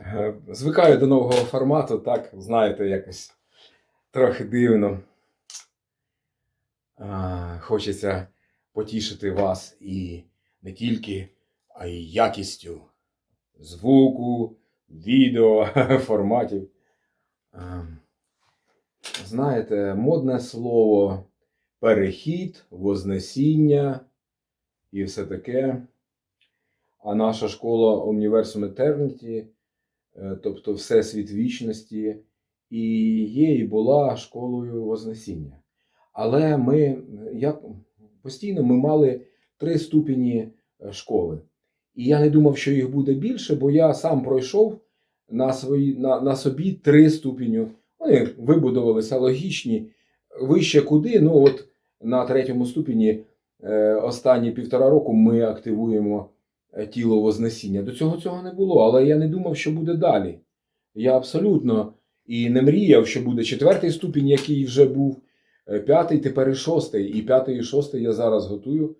Е, Звикаю до нового формату, так, знаєте, якось трохи дивно. Хочеться потішити вас і не тільки, а й якістю звуку, відео, форматів. Знаєте, модне слово перехід, вознесіння і все таке. А наша школа Omniversum Eternity, тобто Всесвіт вічності, і є і була школою Вознесіння. Але ми як, постійно ми мали три ступені е, школи. І я не думав, що їх буде більше, бо я сам пройшов на, свої, на, на собі три ступені. Вони вибудувалися логічні. Вище куди? Ну, от на третьому ступені е, останні півтора року ми активуємо е, тіло Вознесіння. До цього цього не було, але я не думав, що буде далі. Я абсолютно і не мріяв, що буде четвертий ступінь, який вже був, е, п'ятий, тепер і шостий. І п'ятий, і шостий я зараз готую.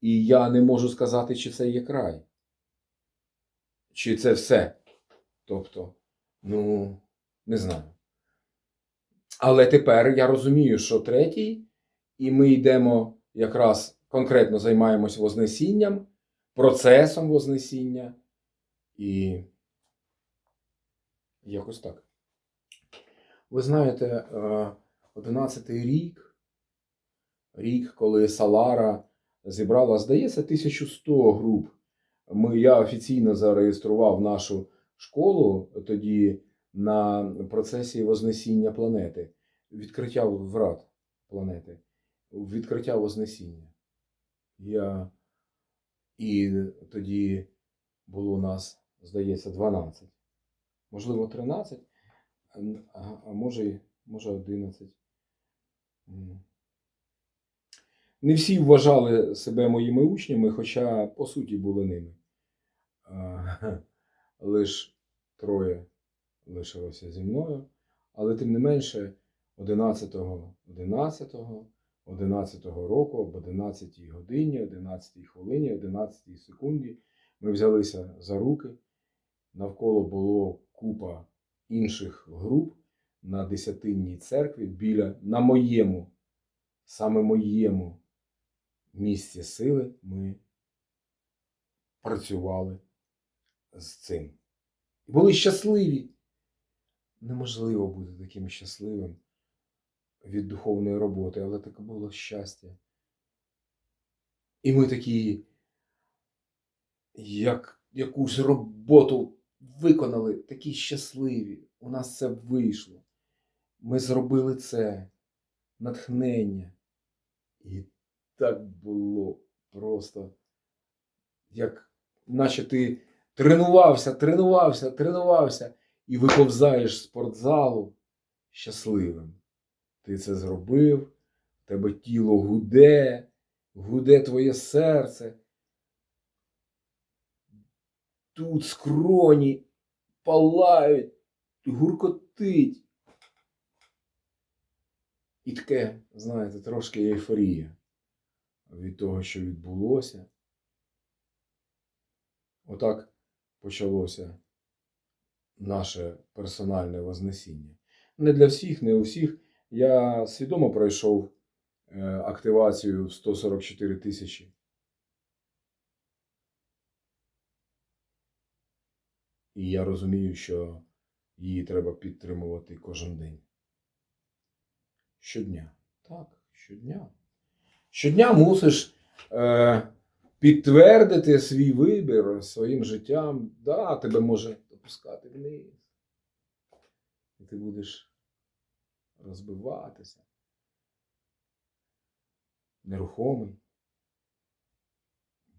І я не можу сказати, чи це є край. Чи це все. Тобто, ну, не знаю. Але тепер я розумію, що третій, і ми йдемо якраз конкретно займаємось Вознесінням, процесом Вознесіння. І якось так. Ви знаєте, 11-й рік, рік, коли Салара зібрала, здається, 1100 груп. Ми, я офіційно зареєстрував нашу школу тоді на процесі Вознесіння планети, відкриття врат планети, відкриття Вознесіння. Я... І тоді було нас, здається, 12. Можливо, 13, а може, може 11. Не всі вважали себе моїми учнями, хоча по суті були ними. Лиш троє лишилося зі мною. Але тим не менше, 11 11 11 року, об 11-й годині, 11-й хвилині, 11-й секунді ми взялися за руки. Навколо було купа інших груп на десятинній церкві біля на моєму, саме моєму місці сили ми працювали з цим. І були щасливі. Неможливо бути таким щасливим від духовної роботи, але таке було щастя. І ми такі, як якусь роботу виконали, такі щасливі. У нас це вийшло. Ми зробили це. Натхнення. І так було просто, як наче ти тренувався, тренувався, тренувався і виповзаєш з спортзалу щасливим. Ти це зробив, тебе тіло гуде, гуде твоє серце. Тут скроні палають, гуркотить. І таке, знаєте, трошки ейфорія від того, що відбулося. Отак почалося наше персональне вознесіння. Не для всіх, не у всіх. Я свідомо пройшов е, активацію 144 тисячі. І я розумію, що її треба підтримувати кожен день. Щодня. Так, щодня. Щодня мусиш е, підтвердити свій вибір своїм життям. Да, тебе може опускати вниз. І ти будеш розбиватися. Нерухомий.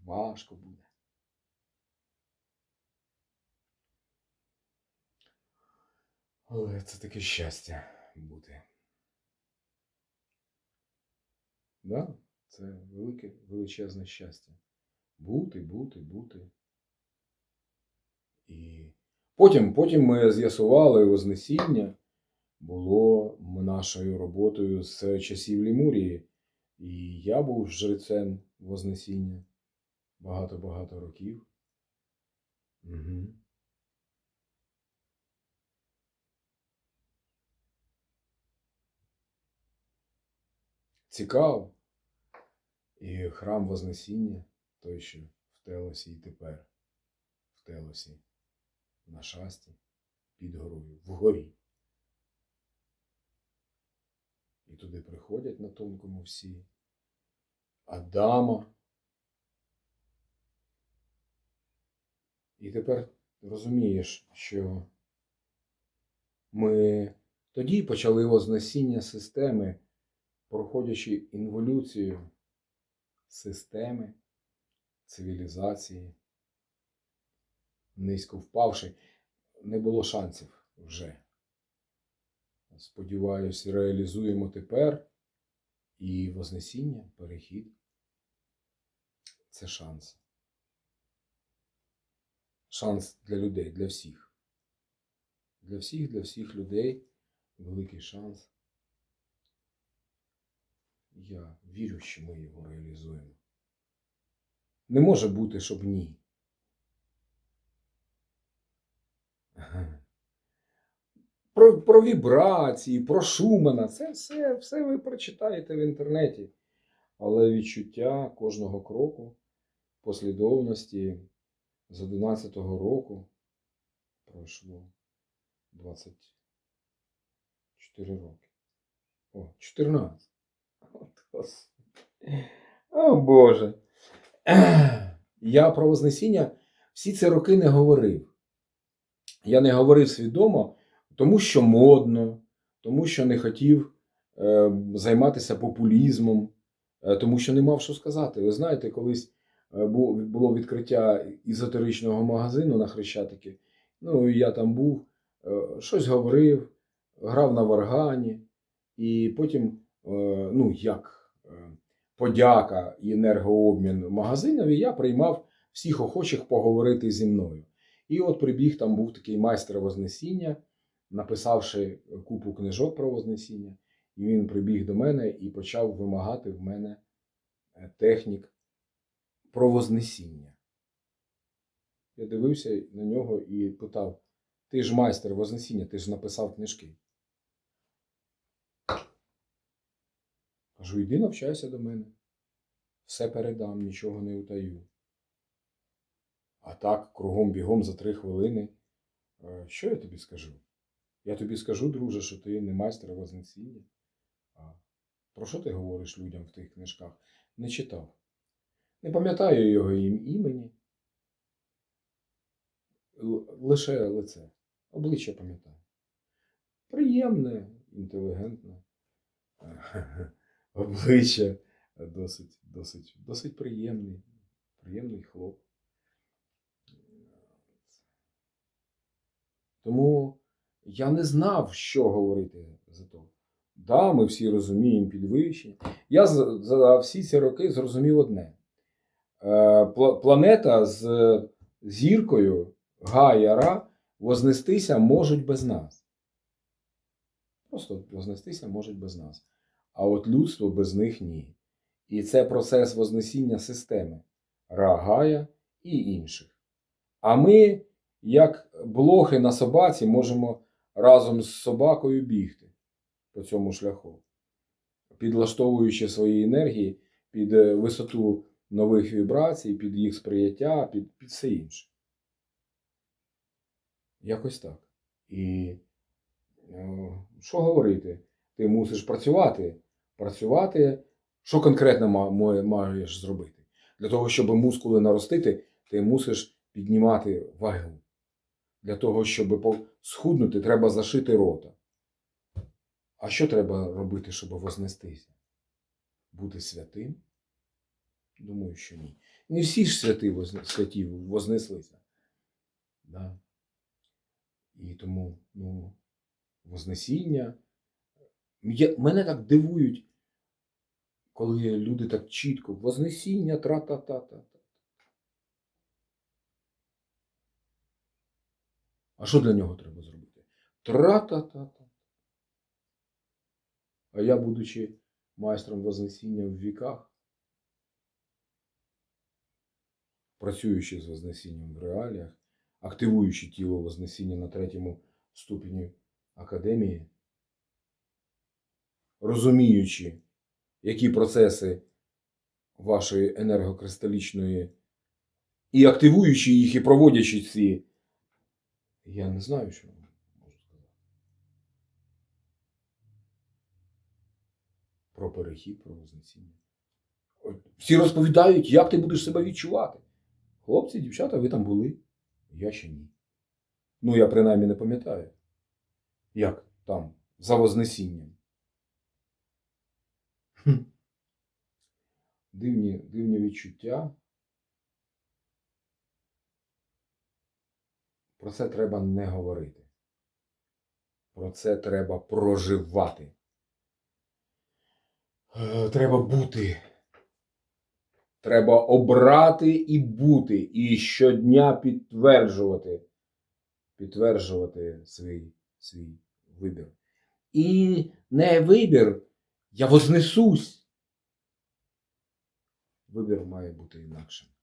Важко буде. Але це таке щастя бути. Да, це велике, величезне щастя. Бути, бути, бути. І потім, потім ми з'ясували Вознесіння було нашою роботою з часів Лімурії, і я був жрецем Вознесіння багато-багато років. Угу. Цікаво. І храм Вознесіння, той, що в Телосі і тепер, в Телосі, на шасті, під горою, вгорі. І туди приходять на тонкому всі. Адама. І тепер розумієш, що ми тоді почали вознесіння системи, проходячи інволюцію системи, цивілізації, низько впавши, не було шансів вже. Сподіваюсь, реалізуємо тепер і Вознесіння, перехід це шанс. Шанс для людей, для всіх. Для всіх, для всіх людей великий шанс. Я вірю, що ми його реалізуємо. Не може бути, щоб ні. Про, про вібрації, про Шумана, це все, все ви прочитаєте в інтернеті. Але відчуття кожного кроку, послідовності з 11-го року пройшло 24 роки. О, 14. От, О Боже. Я про Вознесіння всі ці роки не говорив. Я не говорив свідомо, тому що модно, тому що не хотів е, займатися популізмом, е, тому що не мав що сказати. Ви знаєте, колись е, бу- було відкриття ізотеричного магазину на Хрещатики. Ну, я там був, е, щось говорив, грав на варгані, і потім, е, ну, як е, подяка і енергообмін магазинові, я приймав всіх охочих поговорити зі мною. І от прибіг, там був такий майстер Вознесіння, написавши купу книжок про Вознесіння, і він прибіг до мене і почав вимагати в мене е, технік про Вознесіння. Я дивився на нього і питав: ти ж майстер Вознесіння, ти ж написав книжки. Кажу, йди навчайся до мене. Все передам, нічого не утаю. А так, кругом бігом за три хвилини. Е, Що я тобі скажу? Я тобі скажу, друже, що ти не майстер Вознесіння. А про що ти говориш людям в тих книжках? Не читав. Не пам'ятаю його ім- імені. Лише лице. Обличчя пам'ятаю. Приємне, інтелігентне. Обличчя досить, досить, досить приємний. Приємний хлоп. Тому я не знав, що говорити за то. Да, ми всі розуміємо підвищення. Я за всі ці роки зрозумів одне: Е, планета з зіркою Гая Ра вознестися можуть без нас. Просто вознестися можуть без нас. А от людство без них ні. І це процес вознесіння системи Ра Гая і інших. А ми, як блохи на собаці, можемо разом з собакою бігти по цьому шляху, підлаштовуючи свої енергії під е, висоту нових вібрацій, під їх сприяття, під, під все інше. Якось так. І е, що говорити? Ти мусиш працювати. Працювати, що конкретно ма- ма- маєш зробити? Для того, щоб мускули наростити, ти мусиш піднімати вагу. Для того, щоб схуднути, треба зашити рота. А що треба робити, щоб вознестися? Бути святим? Думаю, що ні. Не всі ж святі, святі вознеслися. Да. І тому, ну, Вознесіння. Я, мене так дивують, коли люди так чітко Вознесіння, тра-та-та-та. А що для нього треба зробити? Тра-та-та-та. А я, будучи майстром Вознесіння в віках, працюючи з Вознесінням в реаліях, активуючи тіло Вознесіння на третьому ступені академії, розуміючи, які процеси вашої енергокристалічної, і активуючи їх, і проводячи ці. Я не знаю, що можу сказати. Про перехід, про вознесіння. Всі розповідають, як ти будеш себе відчувати. Хлопці, дівчата, ви там були. Я ще ні. Ну, я принаймні не пам'ятаю. Як там, за Вознесінням. Дивні, дивні відчуття. Про це треба не говорити. Про це треба проживати. Е, Треба бути. Треба обрати і бути, і щодня підтверджувати, підтверджувати свій, свій вибір. І не вибір, я вознесусь. Вибір має бути інакшим.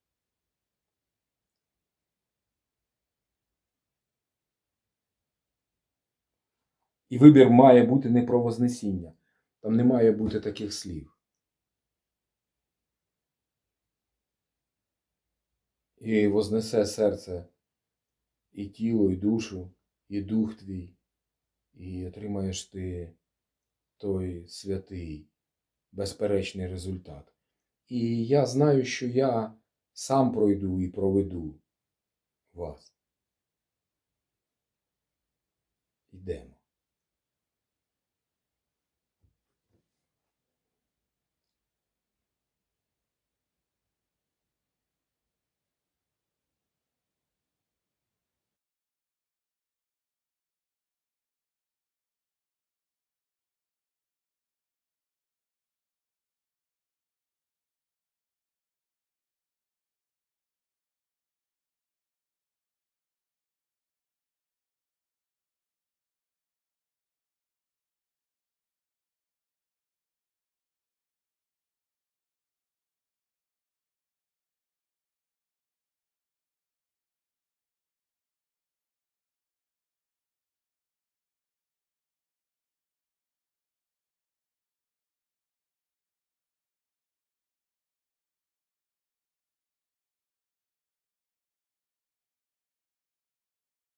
І вибір має бути не про вознесіння. Там не має бути таких слів. І вознесе серце і тіло, і душу, і дух твій, і отримаєш ти той святий, безперечний результат. І я знаю, що я сам пройду і проведу вас. Йдемо.